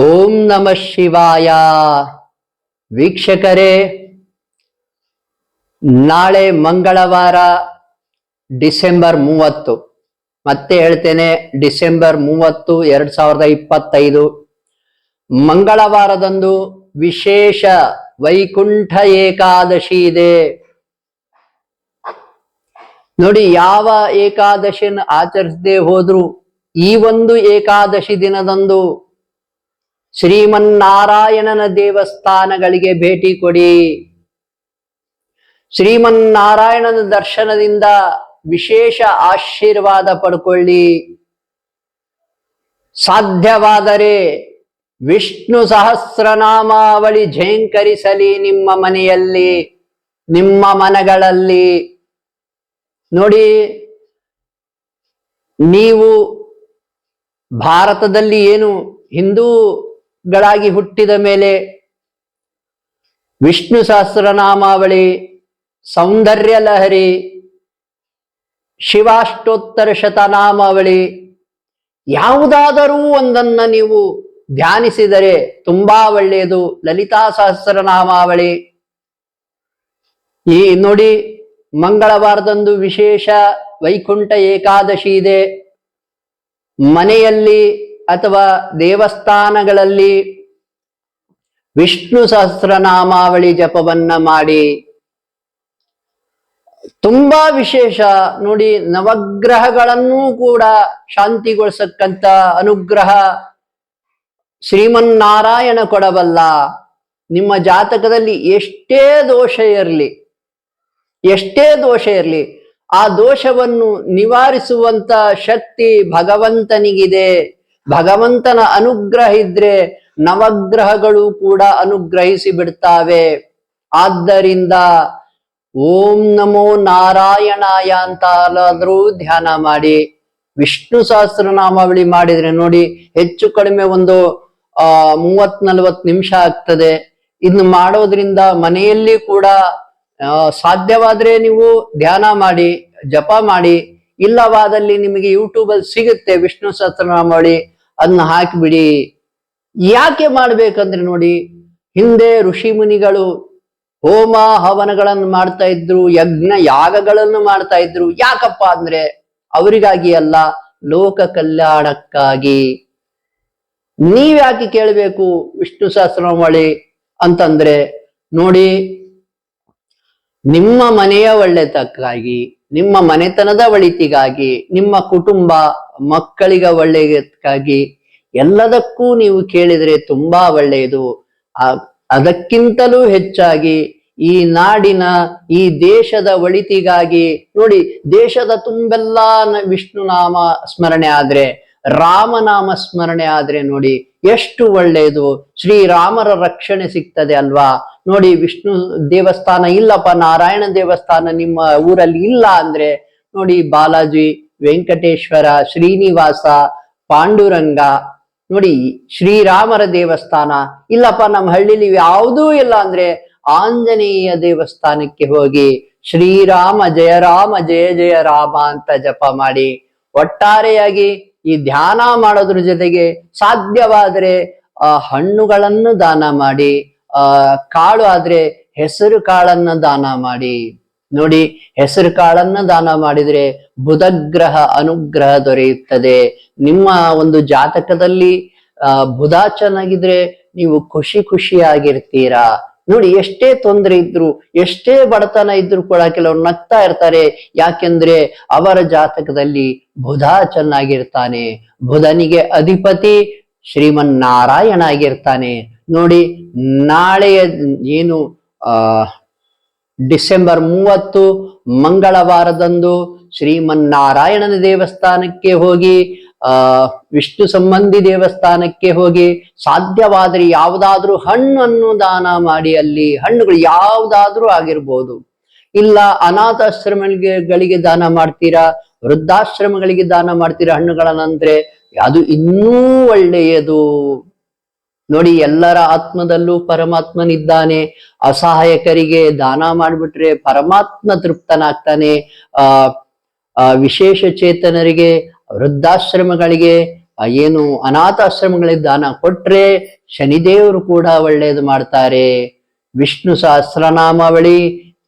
ಓಂ ನಮ ಶಿವಾಯ. ವೀಕ್ಷಕರೇ, ನಾಳೆ ಮಂಗಳವಾರ ಡಿಸೆಂಬರ್ ಮೂವತ್ತು. ಮತ್ತೆ ಹೇಳ್ತೇನೆ, ಡಿಸೆಂಬರ್ ಮೂವತ್ತು, ಎರಡ್ ಸಾವಿರದ ಇಪ್ಪತ್ತೈದು. ಮಂಗಳವಾರದಂದು ವಿಶೇಷ ವೈಕುಂಠ ಏಕಾದಶಿ ಇದೆ. ನೋಡಿ, ಯಾವ ಏಕಾದಶಿಯನ್ನು ಆಚರಿಸದೆ ಹೋದ್ರು ಈ ಒಂದು ಏಕಾದಶಿ ದಿನದಂದು ಶ್ರೀಮನ್ನಾರಾಯಣನ ದೇವಸ್ಥಾನಗಳಿಗೆ ಭೇಟಿ ಕೊಡಿ. ಶ್ರೀಮನ್ನಾರಾಯಣನ ದರ್ಶನದಿಂದ ವಿಶೇಷ ಆಶೀರ್ವಾದ ಪಡ್ಕೊಳ್ಳಿ. ಸಾಧ್ಯವಾದರೆ ವಿಷ್ಣು ಸಹಸ್ರನಾಮಾವಳಿ ಝೇಂಕರಿಸಲಿ ನಿಮ್ಮ ಮನೆಯಲ್ಲಿ, ನಿಮ್ಮ ಮನಗಳಲ್ಲಿ. ನೋಡಿ, ನೀವು ಭಾರತದಲ್ಲಿ ಏನು ಹಿಂದೂಗಳಾಗಿ ಹುಟ್ಟಿದ ಮೇಲೆ ವಿಷ್ಣು ಸಹಸ್ರನಾಮಾವಳಿ, ಸೌಂದರ್ಯ ಲಹರಿ, ಶಿವಾಷ್ಟೋತ್ತರ ಶತನಾಮಾವಳಿ, ಯಾವುದಾದರೂ ಒಂದನ್ನ ನೀವು ಧ್ಯಾನಿಸಿದರೆ ತುಂಬಾ ಒಳ್ಳೆಯದು. ಲಲಿತಾ ಸಹಸ್ರನಾಮಾವಳಿ. ಈ ನೋಡಿ ಮಂಗಳವಾರದಂದು ವಿಶೇಷ ವೈಕುಂಠ ಏಕಾದಶಿ ಇದೆ. ಮನೆಯಲ್ಲಿ ಅಥವಾ ದೇವಸ್ಥಾನಗಳಲ್ಲಿ ವಿಷ್ಣು ಸಹಸ್ರನಾಮಾವಳಿ ಜಪವನ್ನ ಮಾಡಿ, ತುಂಬಾ ವಿಶೇಷ. ನೋಡಿ, ನವಗ್ರಹಗಳನ್ನೂ ಕೂಡ ಶಾಂತಿಗೊಳಿಸಕ್ಕಂತ ಅನುಗ್ರಹ ಶ್ರೀಮನ್ನಾರಾಯಣ ಕೊಡಬಲ್ಲ. ನಿಮ್ಮ ಜಾತಕದಲ್ಲಿ ಎಷ್ಟೇ ದೋಷ ಇರಲಿ, ಎಷ್ಟೇ ದೋಷ ಇರಲಿ, ಆ ದೋಷವನ್ನು ನಿವಾರಿಸುವಂತ ಶಕ್ತಿ ಭಗವಂತನಿಗಿದೆ. ಭಗವಂತನ ಅನುಗ್ರಹ ಇದ್ರೆ ನವಗ್ರಹಗಳು ಕೂಡ ಅನುಗ್ರಹಿಸಿ ಬಿಡ್ತಾವೆ. ಆದ್ದರಿಂದ ಓಂ ನಮೋ ನಾರಾಯಣಾಯ ಅಂತ ಧ್ಯಾನ ಮಾಡಿ, ವಿಷ್ಣು ಸಹಸ್ರನಾಮಾವಳಿ ಮಾಡಿದ್ರೆ ನೋಡಿ ಹೆಚ್ಚು ಕಡಿಮೆ ಒಂದು, ಆ ಮೂವತ್ ನಲ್ವತ್ ನಿಮಿಷ ಆಗ್ತದೆ. ಇದನ್ನು ಮಾಡೋದ್ರಿಂದ ಮನೆಯಲ್ಲಿ ಕೂಡ ಸಾಧ್ಯವಾದ್ರೆ ನೀವು ಧ್ಯಾನ ಮಾಡಿ, ಜಪ ಮಾಡಿ. ಇಲ್ಲವಾದಲ್ಲಿ ನಿಮಗೆ ಯೂಟ್ಯೂಬಲ್ಲಿ ಸಿಗುತ್ತೆ ವಿಷ್ಣು ಸಹಸ್ರನಾಮಾವಳಿ. ಅದನ್ನ ಹಾಕಿಬಿಡಿ. ಯಾಕೆ ಮಾಡ್ಬೇಕಂದ್ರೆ ನೋಡಿ, ಹಿಂದೆ ಋಷಿ ಮುನಿಗಳು ಹೋಮ ಹವನಗಳನ್ನು ಮಾಡ್ತಾ ಇದ್ರು, ಯಜ್ಞ ಯಾಗಗಳನ್ನು ಮಾಡ್ತಾ ಇದ್ರು. ಯಾಕಪ್ಪ ಅಂದ್ರೆ ಅವರಿಗಾಗಿ ಅಲ್ಲ, ಲೋಕ ಕಲ್ಯಾಣಕ್ಕಾಗಿ. ನೀವ್ಯಾಕೆ ಕೇಳಬೇಕು ವಿಷ್ಣು ಸಹಸ್ರಮಳಿ ಅಂತಂದ್ರೆ, ನೋಡಿ, ನಿಮ್ಮ ಮನೆಯ ಒಳ್ಳೆತಕ್ಕಾಗಿ ನಿಮ್ಮ ಮನೆತನದ ಒಳಿತಿಗಾಗಿ, ನಿಮ್ಮ ಕುಟುಂಬ, ಮಕ್ಕಳಿಗ ಒಳ್ಳೆಯದಕ್ಕಾಗಿ ಎಲ್ಲದಕ್ಕೂ ನೀವು ಕೇಳಿದರೆ ತುಂಬಾ ಒಳ್ಳೆಯದು. ಅದಕ್ಕಿಂತಲೂ ಹೆಚ್ಚಾಗಿ ಈ ನಾಡಿನ, ಈ ದೇಶದ ಒಳಿತಿಗಾಗಿ ನೋಡಿ, ದೇಶದ ತುಂಬೆಲ್ಲ ವಿಷ್ಣು ನಾಮ ಸ್ಮರಣೆ ಆದ್ರೆ ರಾಮನಾಮ ಸ್ಮರಣೆ ಆದ್ರೆ ನೋಡಿ ಎಷ್ಟು ಒಳ್ಳೆಯದು ಶ್ರೀರಾಮರ ರಕ್ಷಣೆ ಸಿಗ್ತದೆ ಅಲ್ವಾ? ನೋಡಿ ವಿಷ್ಣು ದೇವಸ್ಥಾನ ಇಲ್ಲಪ್ಪ, ನಾರಾಯಣ ದೇವಸ್ಥಾನ ನಿಮ್ಮ ಊರಲ್ಲಿ ಇಲ್ಲ ಅಂದ್ರೆ ನೋಡಿ ಬಾಲಾಜಿ, ವೆಂಕಟೇಶ್ವರ, ಶ್ರೀನಿವಾಸ, ಪಾಂಡುರಂಗ, ನೋಡಿ ಶ್ರೀರಾಮರ ದೇವಸ್ಥಾನ ಇಲ್ಲಪ್ಪ, ನಮ್ಮ ಹಳ್ಳಿಲಿ ಯಾವುದೂ ಇಲ್ಲ ಅಂದ್ರೆ ಆಂಜನೇಯ ದೇವಸ್ಥಾನಕ್ಕೆ ಹೋಗಿ ಶ್ರೀರಾಮ ಜಯ ರಾಮ ಜಯ ಜಯ ರಾಮ ಅಂತ ಜಪ ಮಾಡಿ. ಒಟ್ಟಾರೆಯಾಗಿ ಈ ಧ್ಯಾನ ಮಾಡೋದ್ರ ಜೊತೆಗೆ ಸಾಧ್ಯವಾದರೆ, ಆ, ಹಣ್ಣುಗಳನ್ನು ದಾನ ಮಾಡಿ, ಆ, ಕಾಳು ಆದ್ರೆ ಹೆಸರು ಕಾಳನ್ನ ದಾನ ಮಾಡಿ. ನೋಡಿ, ಹೆಸರು ಕಾಳನ್ನ ದಾನ ಮಾಡಿದ್ರೆ ಬುಧಗ್ರಹ ಅನುಗ್ರಹ ದೊರೆಯುತ್ತದೆ. ನಿಮ್ಮ ಒಂದು ಜಾತಕದಲ್ಲಿ, ಆ, ಬುಧ ಚೆನ್ನಾಗಿದ್ರೆ ನೀವು ಖುಷಿ ಖುಷಿಯಾಗಿರ್ತೀರಾ? ನೋಡಿ, ಎಷ್ಟೇ ತೊಂದರೆ ಇದ್ರು, ಎಷ್ಟೇ ಬಡತನ ಇದ್ರು ಕೂಡ ಕೆಲವರು ನಗ್ತಾ ಇರ್ತಾರೆ. ಯಾಕೆಂದ್ರೆ ಅವರ ಜಾತಕದಲ್ಲಿ ಬುಧ ಚೆನ್ನಾಗಿರ್ತಾನೆ. ಬುಧನಿಗೆ ಅಧಿಪತಿ ಶ್ರೀಮನ್ನಾರಾಯಣ ಆಗಿರ್ತಾನೆ ನೋಡಿ, ನಾಳೆಯ ಏನು, ಆ, ಡಿಸೆಂಬರ್ ಮೂವತ್ತು, ಮಂಗಳವಾರದಂದು ಶ್ರೀಮನ್ನಾರಾಯಣನ ದೇವಸ್ಥಾನಕ್ಕೆ ಹೋಗಿ ಆ, ವಿಷ್ಣು ಸಂಬಂಧಿ ದೇವಸ್ಥಾನಕ್ಕೆ ಹೋಗಿ ಸಾಧ್ಯವಾದರೆ ಯಾವುದಾದ್ರೂ ಹಣ್ಣನ್ನು ದಾನ ಮಾಡಿ ಅಲ್ಲಿ ಹಣ್ಣುಗಳು ಯಾವುದಾದ್ರೂ ಆಗಿರ್ಬೋದು. ಇಲ್ಲ ಅನಾಥಾಶ್ರಮಗಳಿಗೆ ದಾನ ಮಾಡ್ತೀರಾ, ವೃದ್ಧಾಶ್ರಮಗಳಿಗೆ ದಾನ ಮಾಡ್ತೀರಾ ಹಣ್ಣುಗಳನ್ನಂದ್ರೆ ಅದು ಇನ್ನೂ ಒಳ್ಳೆಯದು. ನೋಡಿ, ಎಲ್ಲರ ಆತ್ಮದಲ್ಲೂ ಪರಮಾತ್ಮನಿದ್ದಾನೆ. ಅಸಹಾಯಕರಿಗೆ ದಾನ ಮಾಡಿಬಿಟ್ರೆ ಪರಮಾತ್ಮ ತೃಪ್ತನಾಗ್ತಾನೆ. ಆ, ವಿಶೇಷ ಚೇತನರಿಗೆ ವೃದ್ಧಾಶ್ರಮಗಳಿಗೆ ಏನು ಅನಾಥಾಶ್ರಮಗಳಿಗೆ ದಾನ ಕೊಟ್ರೆ ಶನಿದೇವರು ಕೂಡ ಒಳ್ಳೆಯದು ಮಾಡ್ತಾರೆ. ವಿಷ್ಣು ಸಹಸ್ರನಾಮಾವಳಿ,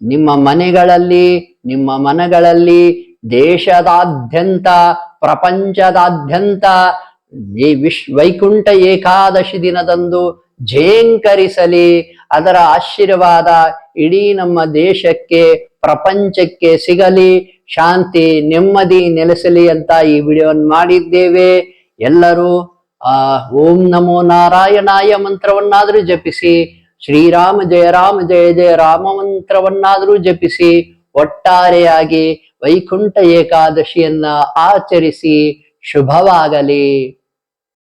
ನಿಮ್ಮ ಮನೆಗಳಲ್ಲಿ, ನಿಮ್ಮ ಮನಗಳಲ್ಲಿ ದೇಶದಾದ್ಯಂತ, ಪ್ರಪಂಚದಾದ್ಯಂತ, ಈ ವಿಶ್, ವೈಕುಂಠ ಏಕಾದಶಿ ದಿನದಂದು ಝೇಂಕರಿಸಲಿ ಅದರ ಆಶೀರ್ವಾದ ಇಡೀ ನಮ್ಮ ದೇಶಕ್ಕೆ ಪ್ರಪಂಚಕ್ಕೆ ಸಿಗಲಿ, ಶಾಂತಿ, ನೆಮ್ಮದಿ ನೆಲೆಸಲಿ ಅಂತ ಈ ವಿಡಿಯೋವನ್ನು ಮಾಡಿದ್ದೇವೆ. ಎಲ್ಲರೂ, ಆ, ಓಂ ನಮೋ ನಾರಾಯಣಾಯ ಮಂತ್ರವನ್ನಾದರೂ ಜಪಿಸಿ, ಶ್ರೀರಾಮ ಜಯ ರಾಮ ಜಯ ಜಯ ರಾಮ ಮಂತ್ರವನ್ನಾದರೂ ಜಪಿಸಿ, ಒಟ್ಟಾರೆಯಾಗಿ ವೈಕುಂಠ ಏಕಾದಶಿಯನ್ನ ಆಚರಿಸಿ, ಶುಭವಾಗಲಿ.